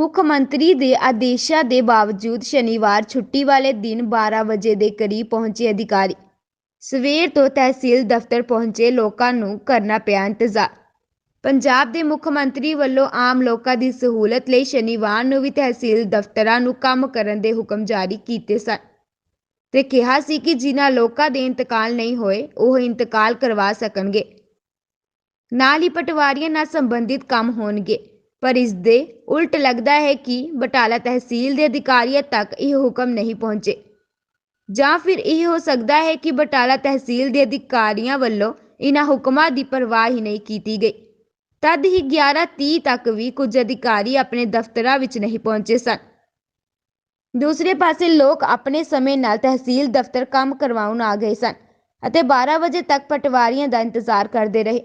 ਮੁੱਖ ਮੰਤਰੀ ਦੇ ਆਦੇਸ਼ਾਂ ਦੇ ਬਾਵਜੂਦ ਸ਼ਨੀਵਾਰ ਛੁੱਟੀ ਵਾਲੇ ਦਿਨ 12 ਵਜੇ ਦੇ ਕਰੀਬ ਪਹੁੰਚੇ ਅਧਿਕਾਰੀ। ਸਵੇਰ ਤੋਂ ਤਹਿਸੀਲ ਦਫ਼ਤਰ ਪਹੁੰਚੇ ਲੋਕਾਂ ਨੂੰ ਕਰਨਾ ਪਿਆ ਇੰਤਜ਼ਾਰ। ਪੰਜਾਬ ਦੇ ਮੁੱਖ ਮੰਤਰੀ ਵੱਲੋਂ ਆਮ ਲੋਕਾਂ ਦੀ ਸਹੂਲਤ ਲਈ ਸ਼ਨੀਵਾਰ ਨੂੰ ਵੀ ਤਹਿਸੀਲ ਦਫ਼ਤਰਾਂ ਨੂੰ ਕੰਮ ਕਰਨ ਦੇ ਹੁਕਮ ਜਾਰੀ ਕੀਤੇ ਸਨ ਤੇ ਕਿਹਾ ਸੀ ਕਿ ਜਿਨ੍ਹਾਂ ਲੋਕਾਂ ਦੇ ਇੰਤਕਾਲ ਨਹੀਂ ਹੋਏ, ਉਹ ਇੰਤਕਾਲ ਕਰਵਾ ਸਕਣਗੇ। ਨਾਲ ਹੀ ਪਟਵਾਰੀਆਂ ਨਾਲ ਸੰਬੰਧਿਤ ਕੰਮ ਹੋਣਗੇ। ਪਰ ਇਸ ਦੇ ਉਲਟ ਲੱਗਦਾ ਹੈ ਕਿ ਬਟਾਲਾ ਤਹਿਸੀਲ ਦੇ ਅਧਿਕਾਰੀਆਂ ਤੱਕ ਇਹ ਹੁਕਮ ਨਹੀਂ ਪਹੁੰਚੇ। ਜਾਂ ਫਿਰ ਇਹ ਹੋ ਸਕਦਾ ਹੈ ਕਿ ਬਟਾਲਾ ਤਹਿਸੀਲ ਦੇ ਅਧਿਕਾਰੀਆਂ ਵੱਲੋਂ ਇਹਨਾਂ ਹੁਕਮਾਂ ਦੀ ਪਰਵਾਹ ਹੀ ਨਹੀਂ ਕੀਤੀ ਗਈ। ਤਦ ਹੀ 11:30 ਤੱਕ ਵੀ ਕੁਝ ਅਧਿਕਾਰੀ ਆਪਣੇ ਦਫ਼ਤਰਾਂ ਵਿੱਚ ਨਹੀਂ ਪਹੁੰਚੇ ਸਨ। ਦੂਸਰੇ ਪਾਸੇ ਲੋਕ ਆਪਣੇ ਸਮੇਂ ਨਾਲ ਤਹਿਸੀਲ ਦਫ਼ਤਰ ਕੰਮ ਕਰਵਾਉਣ ਆ ਗਏ ਸਨ ਅਤੇ 12 ਵਜੇ ਤੱਕ ਪਟਵਾਰੀਆਂ ਦਾ ਇੰਤਜ਼ਾਰ ਕਰਦੇ ਰਹੇ।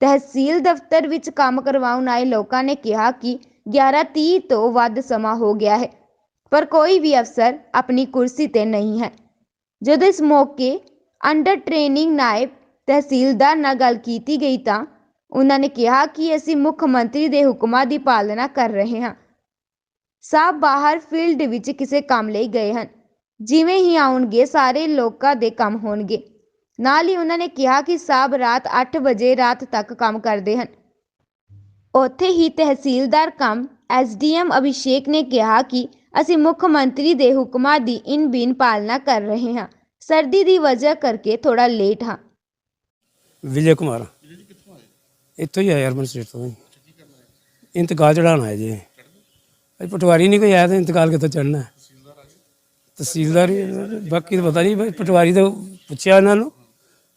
ਤਹਿਸੀਲ ਦਫ਼ਤਰ ਵਿੱਚ ਕੰਮ ਕਰਵਾਉਣ ਆਏ ਲੋਕਾਂ ਨੇ ਕਿਹਾ ਕਿ 11:30 ਤੋਂ ਵੱਧ ਸਮਾਂ ਹੋ ਗਿਆ ਹੈ, ਪਰ ਕੋਈ ਵੀ ਅਫਸਰ ਆਪਣੀ ਕੁਰਸੀ ਤੇ ਨਹੀਂ ਹੈ। ਜਦੋਂ ਇਸ ਮੌਕੇ ਅੰਡਰ ਟ੍ਰੇਨਿੰਗ ਨਾਇਬ ਤਹਿਸੀਲਦਾਰ ਨਾਲ ਗੱਲ ਕੀਤੀ ਗਈ ਤਾਂ ਉਹਨਾਂ ਨੇ ਕਿਹਾ ਕਿ ਅਸੀਂ ਮੁੱਖ ਮੰਤਰੀ ਦੇ ਹੁਕਮਾਂ ਦੀ ਪਾਲਣਾ ਕਰ ਰਹੇ ਹਾਂ। ਸਭ ਬਾਹਰ ਫੀਲਡ ਵਿੱਚ ਕਿਸੇ ਕੰਮ ਲਈ ਗਏ ਹਨ, ਜਿਵੇਂ ਹੀ ਆਉਣਗੇ ਸਾਰੇ ਲੋਕਾਂ ਦੇ ਕੰਮ ਹੋਣਗੇ। ਨਾਲ ਹੀ ਉਹਨਾਂ ਨੇ ਕਿਹਾ ਕਿ ਸਭ ਰਾਤ 8 ਵਜੇ ਰਾਤ ਤੱਕ ਕੰਮ ਕਰਦੇ ਹਨ। ਉੱਥੇ ਹੀ ਤਹਿਸੀਲਦਾਰ ਕਮ ਐਸਡੀਐਮ ਅਭਿਸ਼ੇਕ ਨੇ ਕਿਹਾ ਕਿ ਅਸੀਂ ਮੁੱਖ ਮੰਤਰੀ ਦੇ ਹੁਕਮਾਂ ਦੀ ਇਨ ਬਿਨ ਪਾਲਣਾ ਕਰ ਰਹੇ ਹਾਂ। ਸਰਦੀ ਦੀ ਵਜ੍ਹਾ ਕਰਕੇ ਥੋੜਾ ਲੇਟ ਹਾਂ। ਵਿਜੇ ਕੁਮਾਰ। ਇੱਥੋਂ ਹੀ ਆਇਆ ਅਰਬਨ ਸਟੇਟ ਤੋਂ ਹੀ। ਇੰਤਕਾਲ ਚੜਾਉਣਾ ਹੈ ਜੀ। ਅੱਜ ਪਟਵਾਰੀ ਨਹੀਂ ਕੋਈ ਆਇਆ ਤਾਂ ਇੰਤਕਾਲ ਕਿੱਥੋਂ ਚੜਨਾ ਤਹਿਸੀਲਦਾਰ ਹੀ- ਬਾਕੀ ਤਾਂ ਪਤਾ ਨਹੀਂ ਬਈ ਪਟਵਾਰੀ ਤੋਂ ਪੁੱਛਿਆ ਇਹਨਾਂ ਨੂੰ।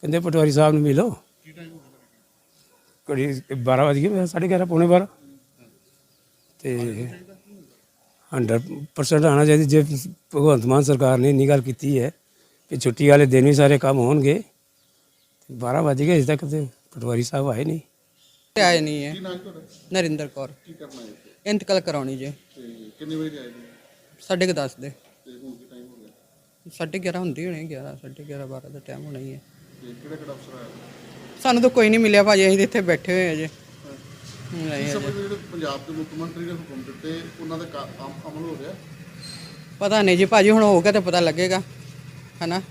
ਕਹਿੰਦੇ ਪਟਵਾਰੀ ਸਾਹਿਬ ਨੂੰ ਮਿਲੋ। ਕੜੀ 12 ਵਜੇ ਗਏ ਸਾਢੇ 11 ਪੌਣੇ 12 ਤੇ 100% ਆਣਾ ਚਾਹੀਦਾ ਜੇ ਭਗਵੰਤ ਮਾਨ ਸਰਕਾਰ ਨੇ ਇੰਨੀ ਗੱਲ ਕੀਤੀ ਹੈ ਕਿ ਛੁੱਟੀ ਵਾਲੇ ਦਿਨ ਵੀ ਸਾਰੇ ਕੰਮ ਹੋਣਗੇ 12 ਵਜ ਗਏ ਅਜੇ ਤੱਕ ਤੇ ਪਟਵਾਰੀ ਸਾਹਿਬ ਆਏ ਨਹੀਂ। ਆਏ ਨਹੀਂ ਹੈ। ਨਰਿੰਦਰ ਕੌਰ। ਕੀ ਕਰਨਾ ਹੈ? ਇੰਤਕਾਲ ਕਰਾਉਣੀ ਜੇ। ਕਿੰਨੇ ਵਜੇ ਆਏ ਜੀ? ਸਾਢੇ ਕੁ ਦਸ ਦੇ। ਤੇ ਹੁਣ ਕੀ ਟਾਈਮ ਹੋ ਗਿਆ? ਸਾਢੇ 11 ਹੁੰਦੀ ਹੋਣੀ 11 ਸਾਢੇ 11 12 ਦਾ ਟਾਈਮ ਹੋਣਾ ਹੀ ਹੈ। ਕਿਹੜਾ ਕਿਹੜਾ ਅਫਸਰ ਆਇਆ? ਸਾਨੂੰ ਤਾਂ ਕੋਈ ਨਹੀਂ ਮਿਲਿਆ ਭਾਜੀ ਅਸੀਂ ਤਾਂ ਇੱਥੇ ਬੈਠੇ ਹੋਏ ਹਾਂ ਜੇ। ਨਹੀਂ ਅਜੇ। ਜਿਹੜੇ ਪੰਜਾਬ ਦੇ ਮੁੱਖ ਮੰਤਰੀ ਨੇ ਹੁਕਮ ਦਿੱਤੇ ਉਹਨਾਂ ਦਾ ਕਾ- ਅਮ- ਅਮਲ ਹੋ ਗਿਆ? ਪਤਾ ਨਹੀਂ ਜੀ ਭਾਜੀ ਹੁਣ ਹੋ ਗਿਆ ਤਾਂ ਪਤਾ ਲੱਗੇਗਾ ਹਨਾ?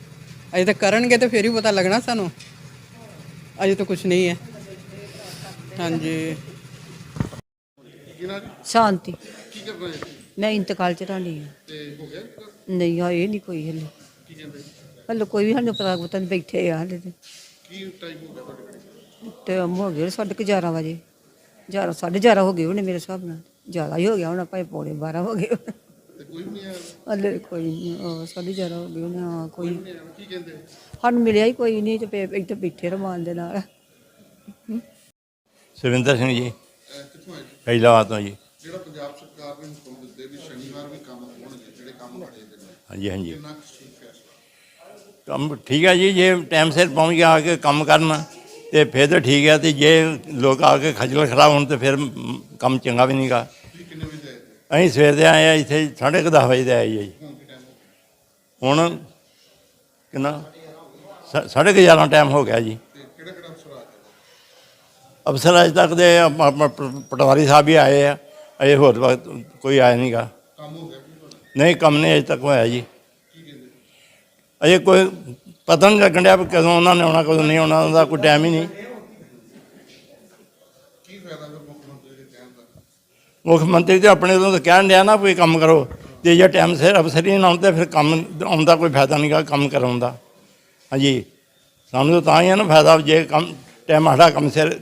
ਅਜੇ ਤਾਂ ਕਰਨਗੇ ਤੇ ਫੇਰ ਹੀ ਪਤਾ ਲੱਗਣਾ ਸਾਨੂੰ। ਅਜੇ ਤਾਂ ਕੁਝ ਨਹੀਂ ਹੈ। ਹਾਂਜੀ। ਸ਼ਾਂਤੀ। ਕੀ ਕਰਨਾ ਹੈ? ਮੈਂ ਇੰਤਕਾਲ ਆ ਤੇ ਹੋ ਗਿਆ? ਨਹੀਂ ਆਏ ਨਹੀਂ ਕੋਈ ਹਲੇ। ਕੀ ਕਹਿੰਦੇ ਹਲੇ ਕੋਈ ਵੀ ਸਾਨੂੰ ਪਤਾ ਪਤਾ ਨਹੀਂ ਬੈਠੇ ਆ ਹਲੇ ਤੇ। ਕੀ ਟਾਈਮ ਹੋ ਗਿਆ ਤੁਹਾਡੇ ਕੋਲ ਤੇ ਹੋ ਗਏ ਸਾਢੇ ਕੁ 11 ਵਜੇ। 11 ਸਾਢੇ 11 ਹੋ ਗਏ ਹੋਣੇ ਮੇਰੇ ਹਿਸਾਬ ਨਾਲ। ਜ਼ਿਆਦਾ ਹੀ ਹੋ ਗਿਆ ਹੁਣ ਭਾਈ ਪੌਣੇ 12 ਹੋ ਗਏ। ਤੇ ਕੋਈ ਨਹੀਂ ਆਇਆ? ਹਲੇ ਕੋਈ ਨਹੀਂ ਸਾਢੇ 11 ਹੋ ਗਏ ਹਾਂ ਕੋਈ ਕੀ ਕਹਿੰਦੇ? ਸਾਨੂੰ ਮਿਲਿਆ ਹੀ ਕੋਈ ਨਹੀਂ ਤੇ ਇੱਥੇ ਬੈਠੇ ਰਮਾਨ ਦੇ ਨਾਲ। ਸੁਰਿੰਦਰ ਸਿੰਘ ਜੀ। ਕਿੱਥੋਂ ਆਏ ਜੀ? ਫੈਜ਼ਾਬਾਦ ਤੋਂ ਜੀ। ਜਿਹੜਾ ਪੰਜਾਬ ਸਰਕਾਰ ਨੇ ਹੁਕਮ ਦਿੱਤੇ ਵੀ ਸ਼ਨੀਵਾਰ ਵੀ ਕੰਮ ਹੋਣਗੇ ਜਿਹੜੇ ਕੰਮ ਖੜੇ ਦੇ ਨੇ। ਹਾਂਜੀ ਹਾਂਜੀ। ਕਿੰਨਾ ਕੁ ਠੀਕ ਹੈ? ਕੰਮ ਠੀਕ ਹੈ ਜੀ ਜੇ ਟਾਈਮ ਸਿਰ ਪਹੁੰਚ ਕੇ ਆ ਕੇ ਕੰਮ ਕਰਨ ਤੇ ਫਿਰ ਤਾਂ ਠੀਕ ਹੈ ਤੇ ਜੇ ਲੋਕ ਆ ਕੇ ਖੱਜਲ ਖਰਾਬ ਹੋਣ ਤੇ ਫਿਰ ਕੰਮ ਚੰਗਾ ਵੀ ਨਹੀਂਗਾ। ਅਸੀਂ ਸਵੇਰ ਦੇ ਆਏ ਆ ਇੱਥੇ ਸਾਢੇ ਕੁ ਦਸ ਵਜੇ ਦੇ ਆਏ ਜੀ। ਹੁਣ ਗਿਆ ਕਿੰਨਾ? ਸਾ- ਸਾਢੇ ਕੁ 11 ਟਾਈਮ ਹੋ ਗਿਆ ਜੀ। ਅਫਸਰ ਗਿਆ ਅਜੇ ਤੱਕ ਦੇ ਪਟਵਾਰੀ ਸਾਹਿਬ ਵੀ ਆਏ ਆ ਅਜੇ ਹੋਰ ਵਕਤ ਕੋਈ ਆਇਆ ਨਹੀਂਗਾ। ਕੰਮ ਹੋ ਗਿਆ ਨਹੀਂ ਕੰਮ ਨਹੀਂ ਅਜੇ ਤੱਕ ਹੋਇਆ ਜੀ। ਅਜੇ ਕੋਈ ਪਤਾ ਨਹੀਂ ਲੱਗਣ ਡਿਆ ਵੀ ਕਦੋਂ ਉਹਨਾਂ ਨੇ ਆਉਣਾ ਕਦੋਂ ਨਹੀਂ ਆਉਣਾ ਉਹਦਾ ਕੋਈ ਟਾਈਮ ਹੀ ਨਹੀਂ। ਕੀ ਫਾਇਦਾ ਫਿਰ ਮੁੱਖ ਮੰਤਰੀ ਦੇ ਕਹਿਣ ਦਾ? ਮੁੱਖ ਮੰਤਰੀ ਤੇ ਆਪਣੇ ਤੋਂ ਤਾਂ ਕਹਿਣ ਡਿਆ ਨਾ ਕੋਈ ਕੰਮ ਕਰੋ। ਤੇ ਜੇ ਟਾਈਮ ਸਿਰ ਅਫਸਰ ਹੀ ਨਾ ਆਉਂਦੇ ਫਿਰ ਕੰਮ ਆਉਂਦਾ ਕੋਈ ਫਾਇਦਾ ਨਹੀਂਗਾ ਕੰਮ ਕਰਾਉਣ ਦਾ। ਹਾਂਜੀ। ਸਾਨੂੰ ਤਾਂ ਹੀ ਹੈ ਨਾ ਫਾਇਦਾ ਜੇ ਕੰਮ ਟਾਈਮ ਸਾਡਾ ਕੰਮ ਸਿਰ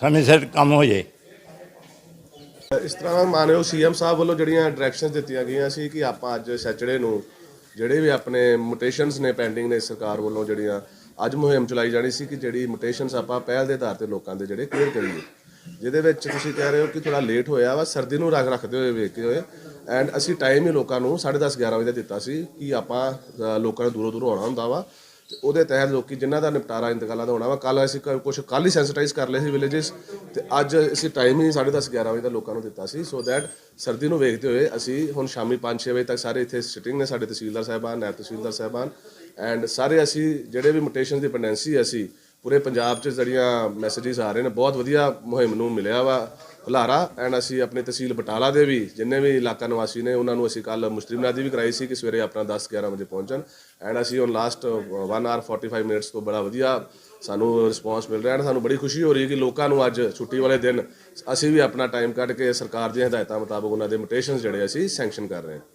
ਸਮੇਂ ਸਿਰ ਕੰਮ ਹੋ ਜੇ। ਇਸ ਤਰ੍ਹਾਂ ਮਾਨਯੋਗ ਸੀਐਮ ਸਾਹਿਬ ਵੱਲੋਂ ਜਿਹੜੀਆਂ ਡਾਇਰੈਕਸ਼ਨਸ ਦਿੱਤੀਆਂ ਗਈਆਂ ਸੀ ਕਿ ਆਪਾਂ ਅੱਜ ਸੈਚਰਡੇ ਨੂੰ ਜਿਹੜੇ ਵੀ ਆਪਣੇ ਮੋਟੇਸ਼ਨਸ ਨੇ ਪੈਂਡਿੰਗ ਨੇ ਸਰਕਾਰ ਵੱਲੋਂ ਜਿਹੜੀਆਂ, ਅੱਜ ਮੁਹਿੰਮ ਚਲਾਈ ਜਾਣੀ ਸੀ ਕਿ ਜਿਹੜੀ ਮੁਟੇਸ਼ਨਸ ਆਪਾਂ ਪਹਿਲ ਦੇ ਆਧਾਰ ਤੇ ਲੋਕਾਂ ਦੇ ਜਿਹੜੇ ਕਲੀਅਰ ਕਰੀਏ। ਜਿਹਦੇ ਵਿੱਚ ਤੁਸੀਂ ਕਹਿ ਰਹੇ ਹੋ ਕਿ ਥੋੜਾ ਲੇਟ ਹੋਇਆ ਵਾ, ਸਰਦੀ ਨੂੰ ਰੱਖ ਰੱਖਦੇ ਹੋਏ ਵੇਖਦੇ ਹੋਏ। ਐਂਡ ਅਸੀਂ ਟਾਈਮ ਹੀ ਲੋਕਾਂ ਨੂੰ 10:30 11 ਵਜੇ ਦਿੱਤਾ ਸੀ ਕਿ ਆਪਾਂ ਲੋਕਾਂ ਨੂੰ ਦੂਰੋਂ ਦੂਰੋਂ ਆਉਣਾ ਹੁੰਦਾ ਵਾ। ਤੇ ਉਹਦੇ ਤਹਿਤ ਲੋਕੀ ਜਿਨ੍ਹਾਂ ਦਾ ਨਿਪਟਾਰਾ ਇੰਤਕਾਲਾਂ ਦਾ ਹੋਣਾ ਵਾ ਕੱਲ ਅਸੀਂ ਕੁਝ ਕੱਲ ਹੀ ਸੈਂਸਿਟਾਈਜ਼ ਕਰ ਲਏ ਸੀ ਵਿਲੇजेस ਤੇ ਅੱਜ ਅਸੀਂ ਟਾਈਮ ਹੀ 10:30 11 ਵਜੇ ਦਾ ਲੋਕਾਂ ਨੂੰ ਦਿੱਤਾ ਸੀ ਸੋ ਦੈਟ ਸਰਦੀ ਨੂੰ ਵੇਖਦੇ ਹੋਏ ਅਸੀਂ ਹੁਣ ਸ਼ਾਮੀ 5-6 ਵਜੇ ਤੱਕ ਸਾਰੇ ਇੱਥੇ ਸਿਟਿੰਗ ਨੇ, ਸਾਡੇ ਤਹਿਸੀਲਦਾਰ ਸਾਹਿਬਾਨ ਨਾਇਬ ਤਹਿਸੀਲਦਾਰ ਸਾਹਿਬਾਨ ਐਂਡ ਸਾਰੇ ਅਸੀਂ ਜਿਹੜੇ ਵੀ ਮੋਟੇਸ਼ਨ ਦੀ ਪੈਂਡੈਂਸੀ ਅਸੀਂ ਪੂਰੇ ਪੰਜਾਬ 'ਚ ਜਿਹੜੀਆਂ ਮੈਸੇਜਿਸ ਆ ਰਹੇ ਨੇ, ਬਹੁਤ ਵਧੀਆ ਮੁਹਿੰਮ ਨੂੰ ਮਿਲਿਆ ਵਾ। ਹੁਲਾਰਾ ਐਂਡ ਅਸੀਂ ਆਪਣੇ ਤਹਿਸੀਲ ਬਟਾਲਾ ਦੇ ਵੀ ਜਿੰਨੇ ਵੀ ਇਲਾਕਾ ਨਿਵਾਸੀ ਨੇ, ਉਹਨਾਂ ਨੂੰ ਅਸੀਂ ਕੱਲ ਮੁਸ਼ਤਰੀ ਮਨਾਦੀ ਵੀ ਕਰਾਈ ਸੀ ਕਿ ਸਵੇਰੇ ਆਪਣਾ 10 11 ਵਜੇ ਪਹੁੰਚਣ। ਐਂਡ ਅਸੀਂ ਹੁਣ ਲਾਸਟ 1 ਆਰ 45 ਮਿੰਟਸ ਤੋਂ ਬੜਾ ਵਧੀਆ ਸਾਨੂੰ ਰਿਸਪੌਂਸ ਮਿਲ ਰਿਹਾ ਹੈ ਸਾਨੂੰ ਬੜੀ ਖੁਸ਼ੀ ਹੋ ਰਹੀ ਹੈ ਕਿ ਲੋਕਾਂ ਨੂੰ ਅੱਜ ਛੁੱਟੀ ਵਾਲੇ ਦਿਨ ਅਸੀਂ ਵੀ ਆਪਣਾ ਟਾਈਮ ਕੱਢ ਕੇ ਸਰਕਾਰ ਦੀਆਂ ਹਦਾਇਤਾਂ ਮੁਤਾਬਕ ਉਹਨਾਂ ਦੇ ਮੋਟੇਸ਼ਨਸ ਜਿਹੜੇ ਅਸੀਂ ਸੈਂਕਸ਼ਨ ਕਰ ਰਹੇ ਹਾਂ।